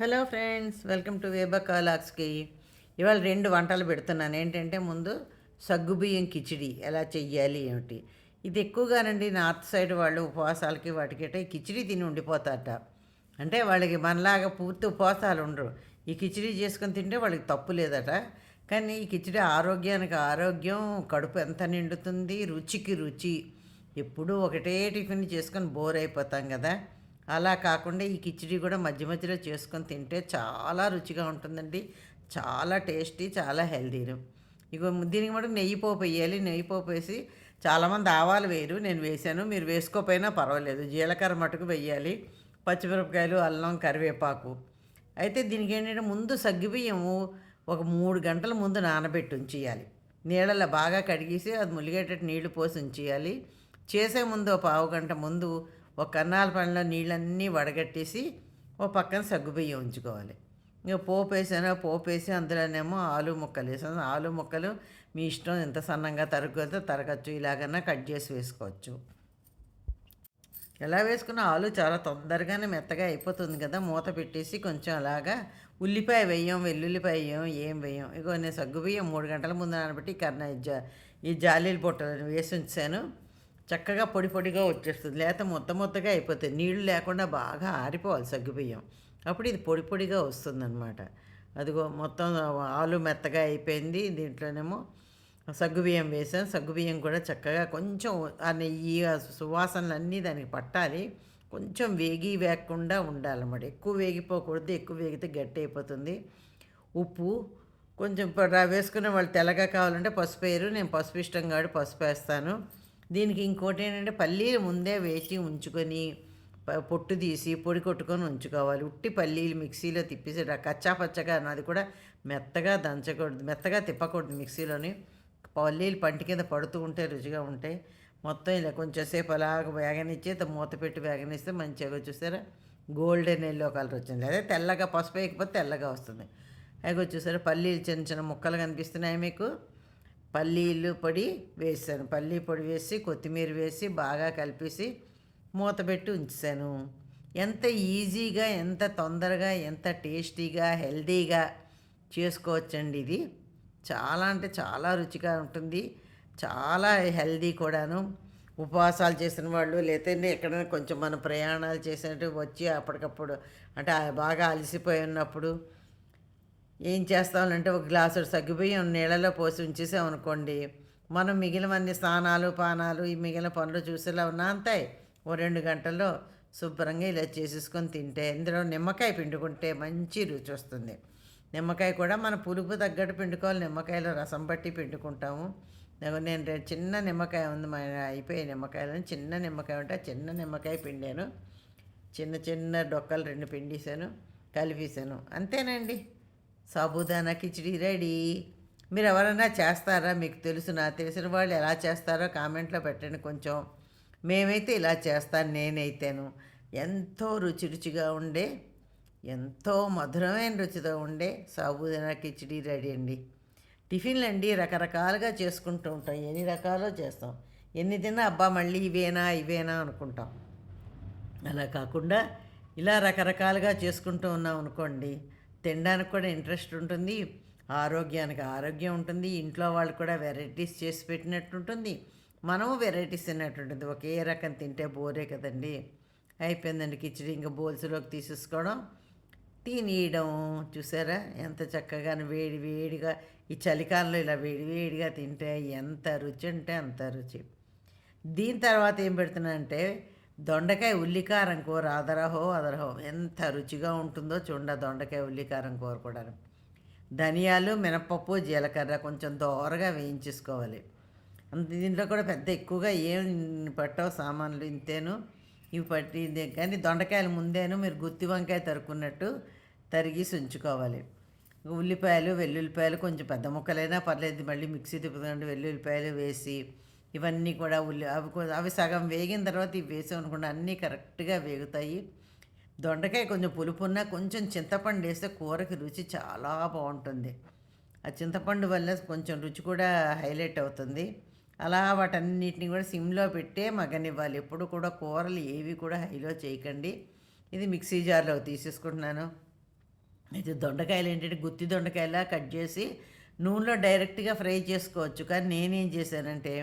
Hello friends welcome to వేబా కాలాక్స్కి. ఇవాళ రెండు వంటలు పెడుతున్నాను. ఏంటంటే ముందు సగ్గుబియ్యం కిచిడి ఎలా చెయ్యాలి ఏమిటి? ఇది ఎక్కువగానండి నార్త్ సైడ్ వాళ్ళు ఉపవాసాలకి వాటికి ఈ కిచిడి తిని ఉండిపోతారట. అంటే వాళ్ళకి మనలాగా పూర్తి ఉపవాసాలు ఉండరు. ఈ కిచిడి చేసుకొని తింటే వాళ్ళకి తప్పు లేదట. కానీ ఈ కిచిడి ఆరోగ్యానికి ఆరోగ్యం కడుపు ఎంత నిండుతుంది రుచికి రుచి. ఎప్పుడూ ఒకటే టిఫిన్ చేసుకొని బోర్ అయిపోతాం కదా. అలా కాకుండా ఈ కిచిడి కూడా మధ్య మధ్యలో చేసుకొని తింటే చాలా రుచిగా ఉంటుందండి. చాలా టేస్టీ చాలా హెల్దీను ఇగో దీనికి మటుకు నెయ్యి పోపు వేయాలి. నెయ్యి పోపు వేసి చాలామంది ఆవాలు వేయరు. నేను వేసాను మీరు వేసుకోకపోయినా పర్వాలేదు. జీలకర్ర మటుకు వేయాలి. పచ్చిమిరపకాయలు అల్లం కరివేపాకు. అయితే దీనికి ఏంటంటే ముందు సగ్గుబియ్యము ఒక మూడు గంటల ముందు నానబెట్టి ఉంచేయాలి. నీళ్ళలో బాగా కడిగేసి అది ములిగేటట్టు నీళ్ళు పోసి ఉంచేయాలి. చేసే ముందు ఒక పావు గంట ముందు ఒక కన్నాల పనిలో నీళ్ళన్నీ వడగట్టేసి ఓ పక్కన సగ్గుబియ్యం ఉంచుకోవాలి. ఇంకా పోపు వేసాను పోపు వేసి అందులోనేమో ఆలు ముక్కలు వేసాను. ఆలు ముక్కలు మీ ఇష్టం ఎంత సన్నంగా తరగతో తరగచ్చు. ఇలాగన్నా కట్ చేసి వేసుకోవచ్చు. ఎలా వేసుకున్న ఆలు చాలా తొందరగానే మెత్తగా అయిపోతుంది కదా. మూత పెట్టేసి కొంచెం అలాగా ఉల్లిపాయ వేయం వెల్లుల్లిపాయ వేయం ఏం వేయం. ఇగో నేను సగ్గుబియ్యం మూడు గంటల ముందు నానబెట్టి కర్ణ జా ఈ జాలీలు బుట్టలు వేసి ఉంచాను. చక్కగా పొడి పొడిగా వచ్చేస్తుంది. లేత మొత్త మొత్తగా అయిపోతుంది నీళ్ళు లేకుండా బాగా ఆరిపోవాలి సగ్గుబియ్యం. అప్పుడు ఇది పొడి పొడిగా వస్తుందన్నమాట. అదిగో మొత్తం ఆలు మెత్తగా అయిపోయింది దీంట్లోనేమో. సగ్గుబియ్యం వేసాను సగ్గుబియ్యం కూడా చక్కగా కొంచెం ఆ నెయ్యి ఆ సువాసనలు అన్నీ దానికి పట్టాలి. కొంచెం వేగి వేగకుండా ఉండాలన్నమాట. ఎక్కువ వేగిపోకూడదు. ఎక్కువ వేగితే గట్టి అయిపోతుంది. ఉప్పు కొంచెం వేసుకున్న వాళ్ళు తెల్లగా కావాలంటే పసుపు వేయరు. నేను పసుపు ఇష్టం కాబట్టి పసుపు వేస్తాను. దీనికి ఇంకోటి ఏంటంటే పల్లీలు ముందే వేచి ఉంచుకొని పొట్టు తీసి పొడి కొట్టుకొని ఉంచుకోవాలి. ఉట్టి పల్లీలు మిక్సీలో తిప్పేసి కచ్చా పచ్చగా అది కూడా మెత్తగా దంచకూడదు మెత్తగా తిప్పకూడదు మిక్సీలోని. పల్లీలు పంటి కింద పడుతూ ఉంటే రుచిగా ఉంటాయి మొత్తం ఇలా కొంచెంసేపు అలాగ వేగనిచ్చి మూత పెట్టి వేగనిస్తే మంచిగా చూసారా? గోల్డెన్ ఎల్లో కలర్ వచ్చింది. అదే తెల్లగా పసుపు వేయకపోతే తెల్లగా వస్తుంది. అవి చూసారా? పల్లీలు చిన్న చిన్న ముక్కలు కనిపిస్తున్నాయి మీకు. పల్లీలు పొడి వేసాను. పల్లీ పొడి వేసి కొత్తిమీర వేసి బాగా కలిపేసి మూత పెట్టి ఉంచాను. ఎంత ఈజీగా ఎంత తొందరగా ఎంత టేస్టీగా హెల్దీగా చేసుకోవచ్చండి ఇది. చాలా అంటే చాలా రుచిగా ఉంటుంది. చాలా హెల్దీ కూడాను. ఉపవాసాలు చేసిన వాళ్ళు లేదంటే ఎక్కడైనా కొంచెం మన ప్రయాణాలు చేసినట్టు వచ్చి అప్పటికప్పుడు అంటే బాగా అలసిపోయి ఉన్నప్పుడు ఏం చేస్తామంటే ఒక గ్లాసు సగ్గుబియ్యం నీళ్ళలో పోసి ఉంచేసామనుకోండి మనం మిగిలినవన్నీ స్నానాలు పానాలు ఈ మిగిలిన పనులు చూసేలా ఉన్నా అంతాయి ఓ రెండు గంటల్లో శుభ్రంగా ఇలా చేసేసుకొని తింటే ఇందులో నిమ్మకాయ పిండుకుంటే మంచి రుచి వస్తుంది. నిమ్మకాయ కూడా మన పులుపు తగ్గట్టు పిండుకోవాలి. నిమ్మకాయలో రసం పట్టి పిండుకుంటాము. నేను చిన్న నిమ్మకాయ ఉంది మన అయిపోయే నిమ్మకాయలు. చిన్న నిమ్మకాయ ఉంటే చిన్న నిమ్మకాయ పిండాను. చిన్న చిన్న డొక్కలు రెండు పిండేశాను కలిపేశాను. అంతేనండి. సాబుదానా కిచిడి రెడీ. మీరు ఎవరైనా చేస్తారా? మీకు తెలుసు నా తెలిసిన వాళ్ళు ఎలా చేస్తారో కామెంట్లో పెట్టండి కొంచెం. మేమైతే ఇలా చేస్తాను నేనైతేను. ఎంతో రుచి రుచిగా ఉండే ఎంతో మధురమైన రుచితో ఉండే సాబుదానా కిచిడి రెడీ అండి. టిఫిన్లు అండి రకరకాలుగా చేసుకుంటూ ఉంటాం. ఎన్ని రకాలో చేస్తాం. ఎన్ని తిన్నా అబ్బా మళ్ళీ ఇవేనా ఇవేనా అనుకుంటాం. అలా కాకుండా ఇలా రకరకాలుగా చేసుకుంటూ ఉన్నాం అనుకోండి తినడానికి కూడా ఇంట్రెస్ట్ ఉంటుంది ఆరోగ్యానికి ఆరోగ్యం ఉంటుంది ఇంట్లో వాళ్ళు కూడా వెరైటీస్ చేసి పెట్టినట్టు ఉంటుంది మనము వెరైటీస్ తిన్నట్టు ఉంటుంది. ఒకే రకం తింటే బోరే కదండి. అయిపోయిందండి కిచడీ. ఇంకా బోల్స్లోకి తీసేసుకోవడం తినేయడం. చూసారా? ఎంత చక్కగా వేడి వేడిగా ఈ చలికాలంలో ఇలా వేడి వేడిగా తింటే ఎంత రుచి అంటే అంత రుచి. దీని తర్వాత ఏం పెడుతున్నా అంటే దొండకాయ ఉల్లికారం కూర అదరహో అదరహో ఎంత రుచిగా ఉంటుందో చూడ దొండకాయ ఉల్లికారం కూర కూడా ధనియాలు మినపప్పు జీలకర్ర కొంచెం దోరగా వేయించేసుకోవాలి. దీంట్లో కూడా పెద్ద ఎక్కువగా ఏం పట్టవు సామాన్లు ఇంతేను. ఇవి పట్టి కానీ దొండకాయలు ముందేను మీరు గుత్తి వంకాయ తరుకున్నట్టు తరిగేసి ఉంచుకోవాలి ఉల్లిపాయలు వెల్లుల్లిపాయలు కొంచెం పెద్ద ముక్కలైనా పర్లేదు మళ్ళీ మిక్సీ తిప్పుతుంటే వెల్లుల్లిపాయలు వేసి ఇవన్నీ కూడా ఉల్లి అవి అవి సగం వేగిన తర్వాత ఇవి వేసామనుకోండి అన్నీ కరెక్ట్గా వేగుతాయి. దొండకాయ కొంచెం పులుపు ఉన్నా కొంచెం చింతపండు వేస్తే కూరకి రుచి చాలా బాగుంటుంది. ఆ చింతపండు వల్ల కొంచెం రుచి కూడా హైలైట్ అవుతుంది. అలా వాటన్నిటిని కూడా సిమ్లో పెట్టే మగనివ్వాలి ఎప్పుడు కూడా కూరలు ఏవి కూడా హైలో చేయకండి. ఇది మిక్సీ జార్లో తీసేసుకుంటున్నాను. అయితే దొండకాయలు ఏంటంటే గుత్తి దొండకాయలా కట్ చేసి నూనెలో డైరెక్ట్గా ఫ్రై చేసుకోవచ్చు. కానీ నేనేం చేశానంటే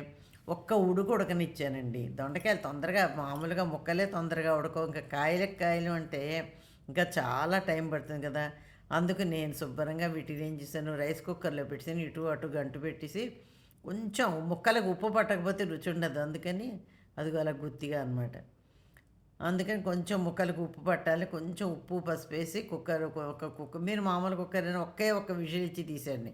ఒక్క ఉడుకు ఉడకనిచ్చానండి. దొండకాయలు తొందరగా మామూలుగా ముక్కలే తొందరగా ఉడకో ఇంకా కాయలకు కాయలు అంటే ఇంకా చాలా టైం పడుతుంది కదా. అందుకు నేను శుభ్రంగా వీటిని ఏం చేశాను రైస్ కుక్కర్లో పెట్టేసి ఇటు అటు గంటు పెట్టేసి కొంచెం ముక్కలకు ఉప్పు పట్టకపోతే రుచి ఉండదు. అందుకని అదిగో అలా గుత్తిగా అనమాట అందుకని కొంచెం ముక్కలకు ఉప్పు పట్టాలి. కొంచెం ఉప్పు పసుపు వేసి కుక్కర్ ఒక కుక్కర్ మీరు మామూలు కుక్కర్ అయినా ఒకే ఒక్క విజిల్ ఇచ్చి తీసేయండి.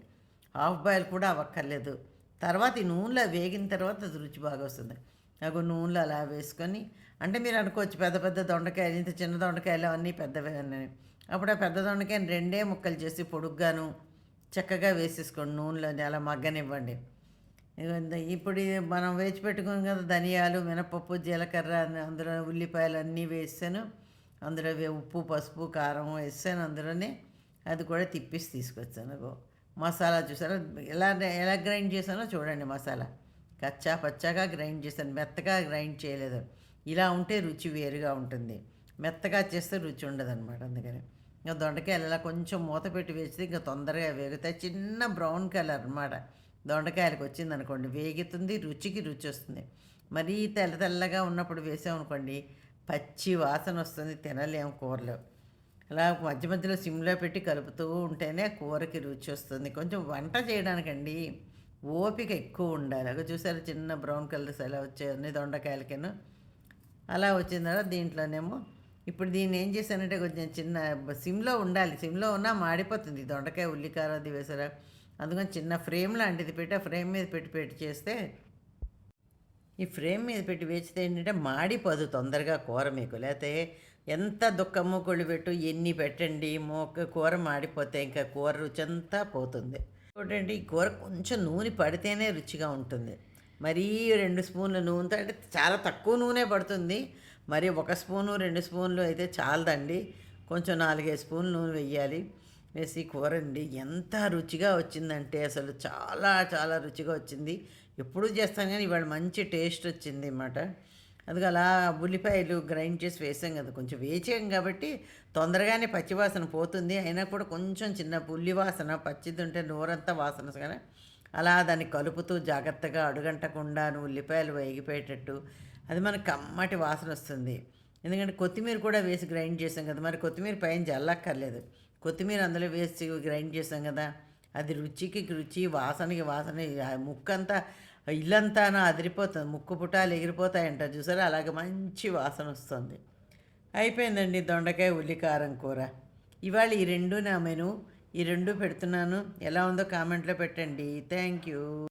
హాఫ్ బాయిల్ కూడా అవ్వక్కర్లేదు. తర్వాత ఈ నూనెలో వేగిన తర్వాత అది రుచి బాగా వస్తుంది. నాకు నూనెలో అలా వేసుకొని అంటే మీరు అనుకోవచ్చు పెద్ద పెద్ద దొండకాయలు ఇంత చిన్న దొండకాయలు అవన్నీ పెద్దవే అన్నీ అప్పుడు ఆ పెద్ద దొండకాయని రెండే ముక్కలు చేసి పొడుగ్గాను చక్కగా వేసేసుకోండి నూనెలోని అలా మగ్గనివ్వండి. ఇప్పుడు మనం వేచి పెట్టుకున్నాం కదా ధనియాలు మినపప్పు జీలకర్ర అందులో ఉల్లిపాయలు అన్నీ వేసాను. అందులో వే- ఉప్పు పసుపు కారం వేసాను. అందులోనే అది కూడా తిప్పేసి తీసుకొచ్చాను అగో. మసాలా చూసారా? ఎలా ఎలా గ్రైండ్ చేశానో చూడండి మసాలా. కచ్చా పచ్చాగా గ్రైండ్ చేశాను. మెత్తగా గ్రైండ్ చేయలేదు. ఇలా ఉంటే రుచి వేరుగా ఉంటుంది. మెత్తగా చేస్తే రుచి ఉండదు అనమాట అందుకని. ఇంకా దొండకాయలు ఇలా కొంచెం మూత పెట్టి వేస్తే ఇంకా తొందరగా వేగుతాయి. చిన్న బ్రౌన్ కలర్ అన్నమాట. దొండకాయలకు వచ్చింది అనుకోండి. వేగుతుంది రుచికి రుచి వస్తుంది. మరీ తెల్ల తెల్లగా ఉన్నప్పుడు వేసామనుకోండి పచ్చి వాసన వస్తుంది. తినలేము కూరలో. అలా మధ్య మధ్యలో సిమ్లో పెట్టి కలుపుతూ ఉంటేనే కూరకి రుచి వస్తుంది. కొంచెం వంట చేయడానికండి ఓపిక ఎక్కువ ఉండాలి. అక్కడ చూసారు చిన్న బ్రౌన్ కలర్స్ అలా వచ్చాయని దొండకాయలకేను. అలా వచ్చిన తర్వాత దీంట్లోనేమో ఇప్పుడు దీన్ని ఏం చేశానంటే కొంచెం చిన్న సిమ్లో ఉండాలి. సిమ్లో ఉన్నా మాడిపోతుంది. దొండకాయ ఉల్లికారం అది వేసారా? అందుకని చిన్న ఫ్రేమ్ లాంటిది పెట్టి ఆ ఫ్రేమ్ మీద పెట్టి పెట్టి చేస్తే ఈ ఫ్రేమ్ మీద పెట్టి వేచితే ఏంటంటే మాడిపోదు తొందరగా కూర మీకు. లేకపోతే ఎంత దుఃఖము కొడిపెట్టు ఎన్ని పెట్టండి మోక కూర మాడిపోతే ఇంకా కూర రుచి అంతా పోతుంది. చూడండి ఈ కూర కొంచెం నూనె పడితేనే రుచిగా ఉంటుంది. మరీ రెండు స్పూన్ల నూనెతో అంటే చాలా తక్కువ నూనె పడుతుంది. మరి ఒక స్పూను రెండు స్పూన్లు అయితే చాలదండి. కొంచెం నాలుగైదు స్పూన్లు నూనె వెయ్యాలి. వేసి కూర అండి ఎంత రుచిగా వచ్చిందంటే అసలు చాలా చాలా రుచిగా వచ్చింది. ఎప్పుడూ చేస్తాను కానీ ఇవాళ మంచి టేస్ట్ వచ్చింది అన్నమాట. అందుకే అలా ఉల్లిపాయలు గ్రైండ్ చేసి వేసాం కదా కొంచెం వేచాం కాబట్టి తొందరగానే పచ్చివాసన పోతుంది. అయినా కూడా కొంచెం చిన్న ఉల్లి వాసన పచ్చిది ఉంటే నోరంతా వాసన కానీ అలా దాన్ని కలుపుతూ జాగ్రత్తగా అడుగంటకుండా ఉల్లిపాయలు వేగిపోయేటట్టు అది మనకు కమ్మటి వాసన వస్తుంది. ఎందుకంటే కొత్తిమీర కూడా వేసి గ్రైండ్ చేసాం కదా మరి కొత్తిమీర పైన జల్లక్కర్లేదు. కొత్తిమీర అందులో వేసి గ్రైండ్ చేసాం కదా అది రుచికి రుచి వాసనకి వాసన ముక్కంతా ఇల్లంతానో అదిరిపోతుంది. ముక్కు పుటాలు ఎగిరిపోతాయంట చూసారా? అలాగే మంచి వాసన వస్తుంది. అయిపోయిందండి దొండకాయ ఉల్లికారం కూర. ఇవాళ ఈ రెండు నా మెను ఈ రెండు పెడుతున్నాను. ఎలా ఉందో కామెంట్లో పెట్టండి. Thank you.